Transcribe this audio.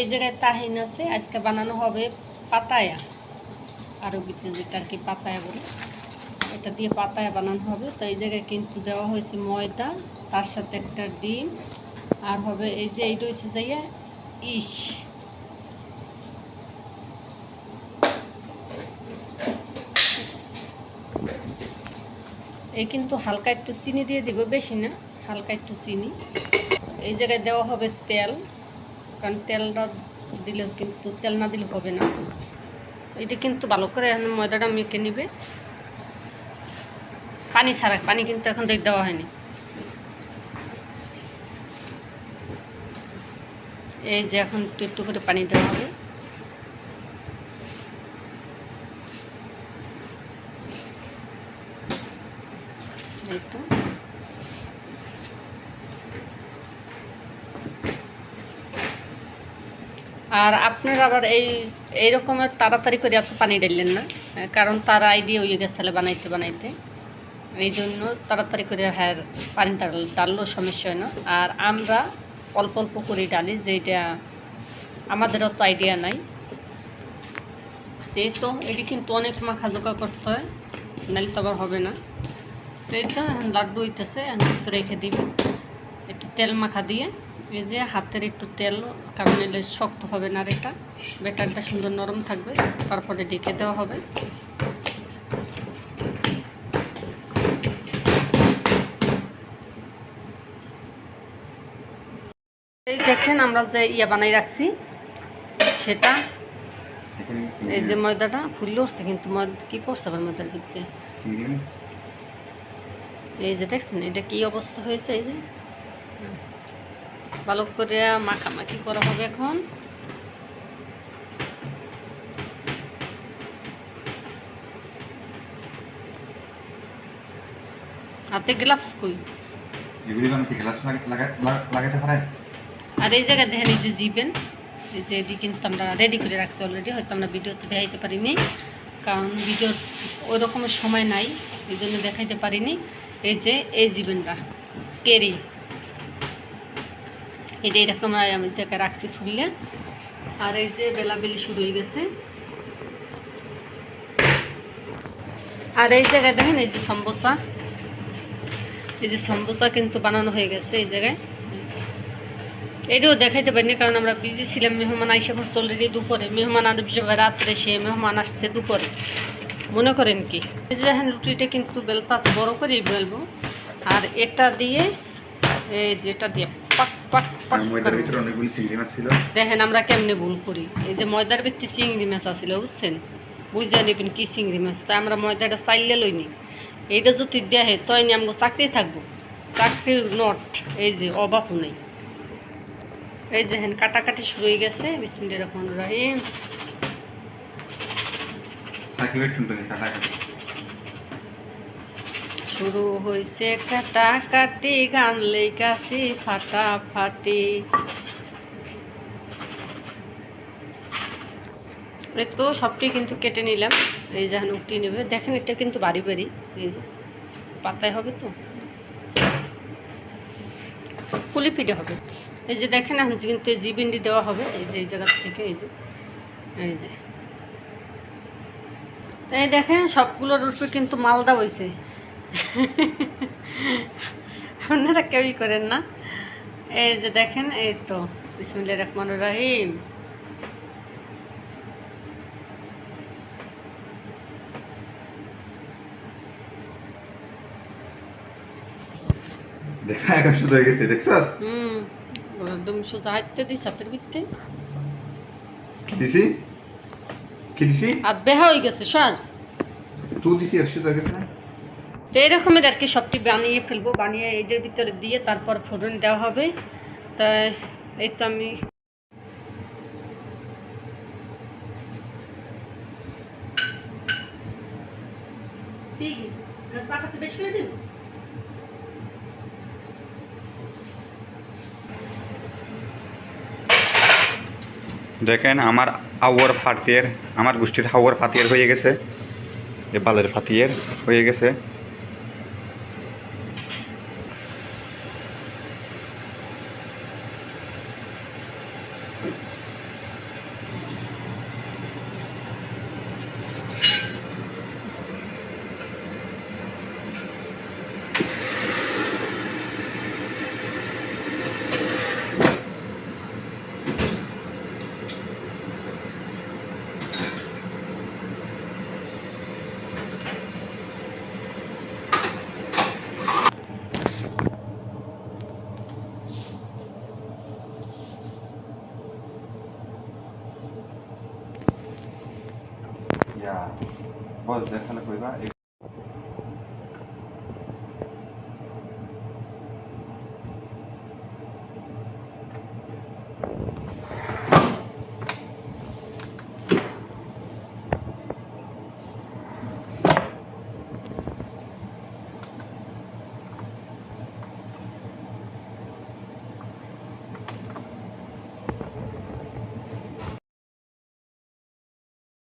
এই জায়গায় তাহিন আছে, আজকে বানানো হবে পাতায়া। আরবিতে যেটা আর কি পাতায়া বলে, এটা দিয়ে পাতায়া বানানো হবে। তো এই জায়গায় কিন্তু দেওয়া হয়েছে ময়দা, তার সাথে একটা ডিম, আর হবে এই যে এই রয়েছে যাইয়া ইস। এই কিন্তু হালকা একটু চিনি দিয়ে দিব, বেশি না, হালকা একটু চিনি। এই জায়গায় দেওয়া হবে তেল। কারণ তেলটা দিলে কিন্তু, তেল না দিলে হবে না। এটা কিন্তু ভালো করে এখন ময়দাটা মেখে নিবে। পানি ছাড়া, পানি কিন্তু এখন দেখ দেওয়া হয়নি। এই যে এখন একটু করে পানি দেওয়া হবে এই তো আর আপনার আবার এই এই রকমের তাড়াতাড়ি করে এত পানি ঢাললেন না? কারণ তার আইডিয়া হয়ে গেছে বানাইতে বানাইতে। এই জন্য তাড়াতাড়ি করে হ্যাঁ পানি ডাল ডাললেও সমস্যা হয় না। আর আমরা অল্প অল্প করে ডালি যেটা আমাদের অত আইডিয়া নাই। এই তো এটি কিন্তু অনেক মাখা জোকা করতে হয়, নাহলে তো আবার হবে না। তো এখন লাড্ডু হইতেছে, এখন রেখে দিবে। একটু তেল মাখা দিয়ে এই যে হাতের একটু তেল কারণ এলে শক্ত হবে না আর এটা। ব্যাটারটা সুন্দর নরম থাকবে তারপরে ডেকে দেওয়া হবে। এই দেখেন আমরা যে ইয়া বানাই রাখছি সেটা এই যে ময়দাটা ফুললে উঠছে কিন্তু ময়দা কি পড়ছে আবার ময়দার ভিতরে? এই যে দেখছেন এটা কি অবস্থা হয়েছে এই যে। ভালো করে মাখামাখি করা হবে এখন। হাতে গ্লাভস কই? এগুলি বানাতে গ্লাস লাগাতে পারে। আর এই জায়গায় দেখেন এই যে জিবেন এই যে এটি কিন্তু আমরা রেডি করে রাখছি অলরেডি হয়তো আমরা ভিডিওতে দেখাইতে পারিনি কারণ ভিডিওর ওই রকমের সময় নাই এই জন্য দেখাইতে পারিনি। এই যে এই জিবেনটা কেরি যে এরকম আমি জায়গায় রাখছি শুনলে আর এই যে বেলাবেলি শুরু হয়ে গেছে। আর এই জায়গায় দেখেন, এই যে সমবোসা। এই যে সমবোসা কিন্তু বানানো হয়ে গেছে এই জায়গায়। এটাও দেখাইতে পারিনি, কারণ আমরা বিজি ছিলাম। মেহমান আইসে পড়ছে অলরেডি দুপুরে। মেহমান আসবে রাত্রে, সে মেহমান আসছে দুপুরে। মনে করেন কি? এই যে দেখেন, রুটিটা কিন্তু বেলপাস বড় করেই বেলবো। আর এটা দিয়ে, এই যেটা দিয়ে পাক পাক পাক ময়দার ভিতরে অনেকগুলি চিংড়ি মাছ ছিল। দেখেন আমরা কেমনে ভুল করি। এই যে ময়দার ভিত্তি চিংড়ি মাছ আছিল বুঝছেন? বুঝতে নেবেন কি চিংড়ি মাছ? তাই আমরা ময়দাটা চাইলে লইনি। এইটা যদি দেয়া হয় তাই নিয়ে আমাকে চাকরি থাকব। চাকরির নট এই যে অভাব নেই। এই যে হেন কাটাকাটি শুরু হয়ে গেছে। বিসমিল্লাহ রহমান রহিম। সাকিবের টুনটুনি কাটাকাটি। শুরু হয়েছে কাটাকাটি গান লেগাছি ফাটাফাটি তো সবটি কিন্তু কেটে নিলাম, এই যে এখন নেবে। দেখেন, এটা কিন্তু বাড়ি বাড়ি পাতায় হবে তো। কুলি পিঠে হবে। এই যে দেখেন, এখন কিন্তু জিবিন্ডি দেওয়া হবে, এই যে এই জায়গা থেকে, এই যে এই যে। এই দেখেন, সবগুলোর উপরে কিন্তু মালদা হয়েছে আপনারা কেউই করেন না। এই যে দেখেন এই তো বিসমুল্লাহ রহমান রাহিম। দেখা এখন শুধু হয়ে গেছে দেখছস? হুম একদম সোজা হাঁটতে দিই ভিত্তে। কি দিছি কি দিছি আর বেহা হয়ে গেছে সর। তুই দিছি না তো এরকমের আর কি সবটি বানিয়ে ফেলব বানিয়ে এইটার ভিতরে দিয়ে তারপর ফোড়ন দেওয়া হবে। তাই এই তো আমি বেশি করে দিব? দেখেন আমার আউয়ার ফাতিয়ার আমার গোষ্ঠীর হাওয়ার ফাতিয়ার হয়ে গেছে। এ বালের ফাতিয়ার হয়ে গেছে। ইয়া বস যেখানে কইবা